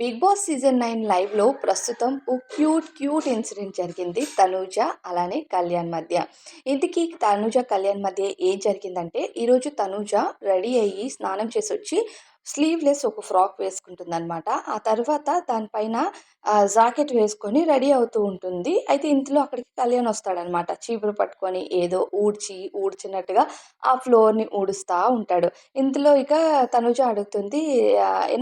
Big boss season nine లైవ్లో ప్రస్తుతం ఓ cute cute incident జరిగింది తనూజ అలానే కళ్యాణ్ మధ్య. ఇంతకీ తనూజ కళ్యాణ్ మధ్య ఏం జరిగిందంటే ఈరోజు తనూజ రెడీ అయ్యి స్నానం చేసి వచ్చి స్లీవ్లెస్ ఒక ఫ్రాక్ వేసుకుంటుంది అనమాట ఆ తర్వాత దానిపైన జాకెట్ వేసుకొని రెడీ అవుతూ ఉంటుంది. అయితే ఇంతలో అక్కడికి కళ్యాణ్ వస్తాడనమాట చీపురు పట్టుకొని ఏదో ఊడ్చి ఊడ్చినట్టుగా ఆ ఫ్లోర్ని ఊడుస్తూ ఉంటాడు. ఇంతలో ఇక తనుజ అడుగుతుంది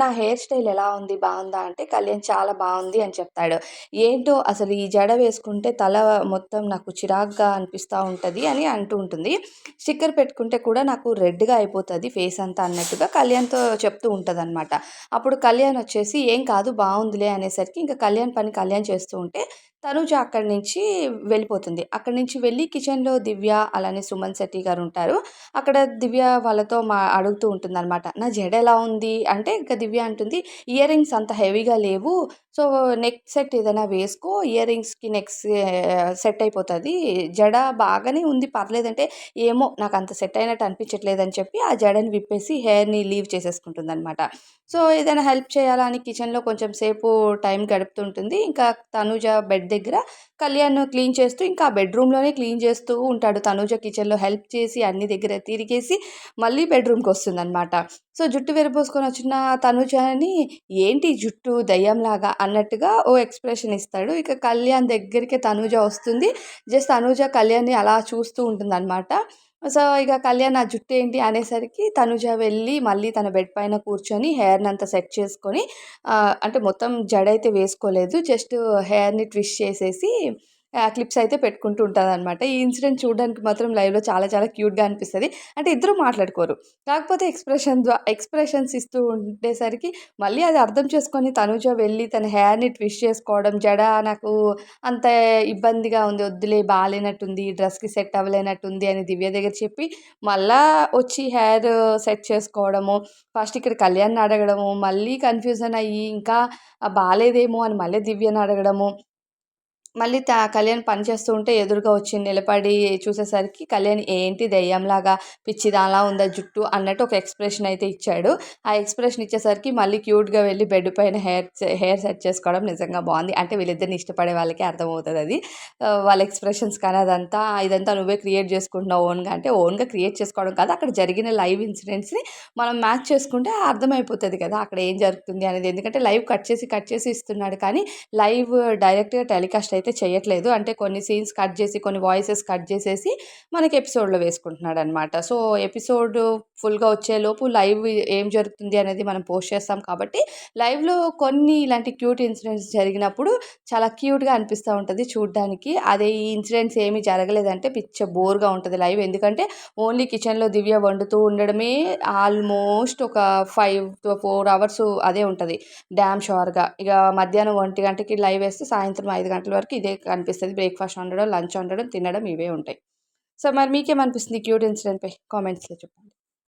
నా హెయిర్ స్టైల్ ఎలా ఉంది? బాగుందా? అంటే కళ్యాణ్ చాలా బాగుంది అని చెప్తాడు. ఏంటో అసలు ఈ జడ వేసుకుంటే తల మొత్తం నాకు చిరాగ్గా అనిపిస్తూ ఉంటుంది అని అంటూ ఉంటుంది. స్టిక్కర్ పెట్టుకుంటే కూడా నాకు రెడ్గా అయిపోతుంది ఫేస్ అంతా అన్నట్టుగా కళ్యాణ్తో చెప్తూ ఉంటుంది అనమాట అప్పుడు కళ్యాణ్ వచ్చేసి ఏం కాదు బాగుందిలే అనేసరికి ఇంకా కళ్యాణ్ పని కళ్యాణ్ చేస్తూ ఉంటే తనుజ అక్కడి నుంచి వెళ్ళిపోతుంది. అక్కడి నుంచి వెళ్ళి కిచెన్లో దివ్య అలానే సుమన్ శెట్టి గారు ఉంటారు. అక్కడ దివ్య వాళ్ళతో మా అడుగుతూ ఉంటుంది అనమాట నా జడ ఎలా ఉంది? అంటే ఇంకా దివ్య అంటుంది ఇయర్ రింగ్స్ అంత హెవీగా లేవు. సో నెక్ సెట్ ఏదైనా వేసుకో ఇయర్ రింగ్స్కి నెక్ సెట్ అయిపోతుంది. జడ బాగానే ఉంది పర్లేదంటే ఏమో నాకు అంత సెట్ అయినట్టు అనిపించట్లేదు అని చెప్పి ఆ జడని విప్పేసి హెయిర్ని లీవ్ చేసేసుకుంటుంది అనమాట సో ఏదైనా హెల్ప్ చేయాలని కిచెన్లో కొంచెం సేపు టైం గడుపుతుంటుంది. ఇంకా తనుజ బెడ్ దగ్గర కళ్యాణ్ క్లీన్ చేస్తూ ఇంకా బెడ్రూమ్లోనే క్లీన్ చేస్తూ ఉంటాడు. తనుజ కిచెన్లో హెల్ప్ చేసి అన్ని దగ్గర తిరిగేసి మళ్ళీ బెడ్రూమ్కి వస్తుందన్నమాట. సో జుట్టు విరబోసుకొని వచ్చిన తనుజని ఏంటి జుట్టు దయ్యంలాగా? అన్నట్టుగా ఓ ఎక్స్ప్రెషన్ ఇస్తాడు. ఇక కళ్యాణ్ దగ్గరికి తనుజ వస్తుంది. జస్ట్ తనుజ కళ్యాణ్ని అలా చూస్తూ ఉంటుందన్నమాట. సో ఇక కళ్యాణ్ నా జుట్టు ఏంటి అనేసరికి తనుజ వెళ్ళి మళ్ళీ తన బెడ్ పైన కూర్చొని హెయిర్ని అంతా సెట్ చేసుకొని అంటే మొత్తం జడైతే వేసుకోలేదు. జస్ట్ హెయిర్ని ట్విస్ట్ చేసేసి క్లిప్స్ అయితే పెట్టుకుంటూ ఉంటుంది అనమాట ఈ ఇన్సిడెంట్ చూడడానికి మాత్రం లైవ్లో చాలా చాలా క్యూట్గా అనిపిస్తుంది. అంటే ఇద్దరు మాట్లాడుకోరు. కాకపోతే ఎక్స్ప్రెషన్ ఎక్స్ప్రెషన్స్ ఇస్తూ ఉండేసరికి మళ్ళీ అది అర్థం చేసుకొని తనుజ వెళ్ళి తన హెయిర్ని ట్విస్ట్ చేసుకోవడం జడ నాకు అంత ఇబ్బందిగా ఉంది వద్దులే బాగాలేనట్టుంది డ్రెస్కి సెట్ అవ్వలేనట్టుంది అని దివ్య దగ్గర చెప్పి మళ్ళా వచ్చి హెయిర్ సెట్ చేసుకోవడము ఫస్ట్ ఇక్కడ కళ్యాణ్ అడగడము మళ్ళీ కన్ఫ్యూజన్ అయ్యి ఇంకా బాగాలేదేమో అని మళ్ళీ దివ్యను అడగడము మళ్ళీ త కళ్యాణ్ పని చేస్తూ ఉంటే ఎదురుగా వచ్చి నిలబడి చూసేసరికి కళ్యాణ్ ఏంటి దెయ్యంలాగా పిచ్చిదాలా ఉందా జుట్టు అన్నట్టు ఒక ఎక్స్ప్రెషన్ అయితే ఇచ్చాడు. ఆ ఎక్స్ప్రెషన్ ఇచ్చేసరికి మళ్ళీ క్యూట్గా వెళ్ళి బెడ్ పైన హెయిర్ హెయిర్ సెట్ చేసుకోవడం నిజంగా బాగుంది. అంటే వీళ్ళిద్దరిని ఇష్టపడే వాళ్ళకి అర్థమవుతుంది అది. వాళ్ళ ఎక్స్ప్రెషన్స్ కానీ అదంతా ఇదంతా నువ్వే క్రియేట్ చేసుకుంటున్నావు ఓన్గా. అంటే ఓన్గా క్రియేట్ చేసుకోవడం కాదు అక్కడ జరిగిన లైవ్ ఇన్సిడెంట్స్ని మనం మ్యాచ్ చేసుకుంటే అర్థమైపోతుంది కదా అక్కడ ఏం జరుగుతుంది అనేది. ఎందుకంటే లైవ్ కట్ చేసి కట్ చేసి ఇస్తున్నాడు కానీ లైవ్ డైరెక్ట్గా టెలికాస్ట్ అయితే చేయట్లేదు అంటే కొన్ని సీన్స్ కట్ చేసి కొన్ని వాయిసెస్ కట్ చేసేసి మనకి ఎపిసోడ్లో వేసుకుంటున్నాడు అనమాట సో ఎపిసోడ్ ఫుల్గా వచ్చేలోపు లైవ్ ఏం జరుగుతుంది అనేది మనం పోస్ట్ చేస్తాం కాబట్టి లైవ్లో కొన్ని ఇలాంటి క్యూట్ ఇన్సిడెంట్స్ జరిగినప్పుడు చాలా క్యూట్గా అనిపిస్తూ ఉంటుంది చూడడానికి. అదే ఈ ఇన్సిడెంట్స్ ఏమీ జరగలేదంటే పిచ్చ బోర్గా ఉంటుంది లైవ్. ఎందుకంటే ఓన్లీ కిచెన్లో దివ్య వండుతూ ఉండడమే ఆల్మోస్ట్ ఒక ఫైవ్ టు ఫోర్ అవర్స్ అదే ఉంటుంది. డ్యామ్ షోర్గా ఇక మధ్యాహ్నం ఒంటి గంటకి లైవ్ వేస్తే సాయంత్రం ఐదు గంటల వరకు ఇదే కనిపిస్తుంది. బ్రేక్ఫాస్ట్ వండడం లంచ్ వండడం తినడం ఇవే ఉంటాయి. సో మరి మీకేమనిపిస్తుంది క్యూట్ ఇన్సిడెంట్పై కామెంట్స్లో చెప్పండి.